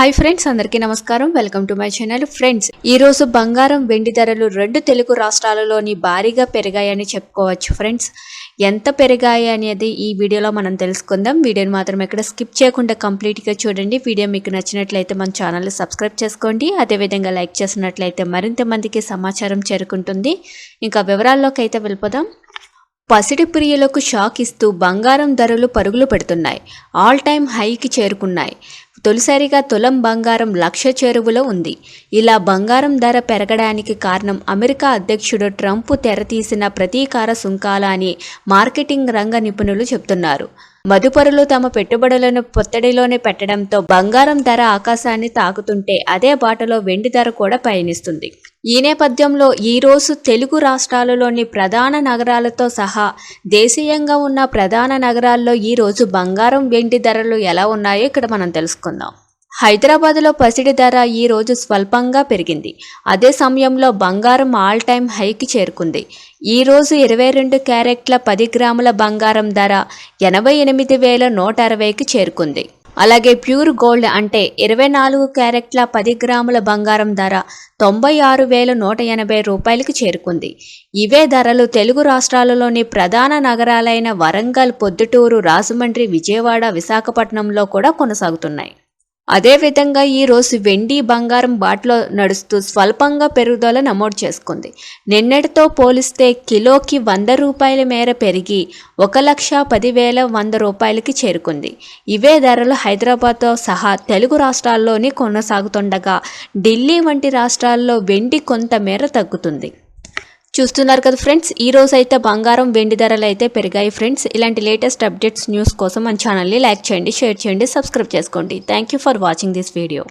Hi friends అందరికీ నమస్కారం. Welcome to my channel friends ఈ రోజు బంగారం వెండి ధరలు రెండు తెలుగు రాష్ట్రాలలోని భారీగా పెరిగాయని చెప్పుకోవచ్చు ఫ్రెండ్స్ ఎంత పెరిగాయి అనేది ఈ వీడియోలో మనం తెలుసుకుందాం. వీడియోని మాత్రం ఎక్కడ స్కిప్ చేయకుండా కంప్లీట్గా చూడండి. వీడియో మీకు నచ్చినట్లయితే మన ఛానల్ సబ్స్క్రైబ్ చేసుకోండి. అదేవిధంగా లైక్ చేసినట్లయితే మరింత మందికి సమాచారం చేరుకుంటుంది. ఇంకా వివరాల్లోకి అయితే వెళ్ళిపోదాం. పసిడి ప్రియులకు షాక్ ఇస్తూ బంగారం ధరలు పరుగులు పెడుతున్నాయి. ఆల్ టైమ్ హైకి చేరుకున్నాయి. తొలిసారిగా తులం బంగారం లక్ష చేరువలో ఉంది. ఇలా బంగారం ధర పెరగడానికి కారణం అమెరికా అధ్యక్షుడు ట్రంప్ తెరతీసిన ప్రతీకార సుంకాల అని మార్కెటింగ్ రంగ నిపుణులు చెబుతున్నారు మదుపరులు తమ పెట్టుబడులను పొత్తడిలోనే పెట్టడంతో బంగారం ధర ఆకాశాన్ని తాకుతుంటే అదే బాటలో వెండి ధర కూడా పయనిస్తుంది. ఈ నేపథ్యంలో ఈరోజు తెలుగు రాష్ట్రాలలోని ప్రధాన నగరాలతో సహా దేశీయంగా ఉన్న ప్రధాన నగరాల్లో ఈరోజు బంగారం వెండి ధరలు ఎలా ఉన్నాయో ఇక్కడ మనం తెలుసుకుందాం. హైదరాబాద్లో పసిడి ధర ఈ రోజు స్వల్పంగా పెరిగింది. అదే సమయంలో బంగారం ఆల్ టైమ్ హైకి చేరుకుంది. ఈ రోజు ఇరవై రెండు క్యారెట్ల పది గ్రాముల బంగారం ధర ఎనభై ఎనిమిది వేల నూట అరవైకి చేరుకుంది. అలాగే ప్యూర్ గోల్డ్ అంటే ఇరవై నాలుగు క్యారెట్ల పది గ్రాముల బంగారం ధర తొంభై ఆరు వేల నూట ఎనభై రూపాయలకు చేరుకుంది. ఇవే ధరలు తెలుగు రాష్ట్రాలలోని ప్రధాన నగరాలైన వరంగల్ పొద్దుటూరు రాజమండ్రి విజయవాడ విశాఖపట్నంలో కూడా కొనసాగుతున్నాయి. అదేవిధంగా ఈరోజు వెండి బంగారం బాటలో నడుస్తూ స్వల్పంగా పెరుగుదల నమోదు చేసుకుంది. నిన్నటితో పోలిస్తే కిలోకి వంద రూపాయల మేర పెరిగి ఒక లక్ష పదివేల వంద రూపాయలకి చేరుకుంది. ఇవే ధరలు హైదరాబాద్తో సహా తెలుగు రాష్ట్రాల్లోనే కొనసాగుతుండగా ఢిల్లీ వంటి రాష్ట్రాల్లో వెండి కొంత మేర తగ్గుతుంది. చూస్తున్నారు కదా ఫ్రెండ్స్ ఈ రోజు అయితే బంగారం వెండి ధరలు అయితే పెరిగాయి ఫ్రెండ్స్. ఇలాంటి లేటెస్ట్ అప్డేట్స్ న్యూస్ కోసం మన ఛానల్ని లైక్ చేయండి షేర్ చేయండి సబ్స్క్రైబ్ చేసుకోండి. Thank you for watching this video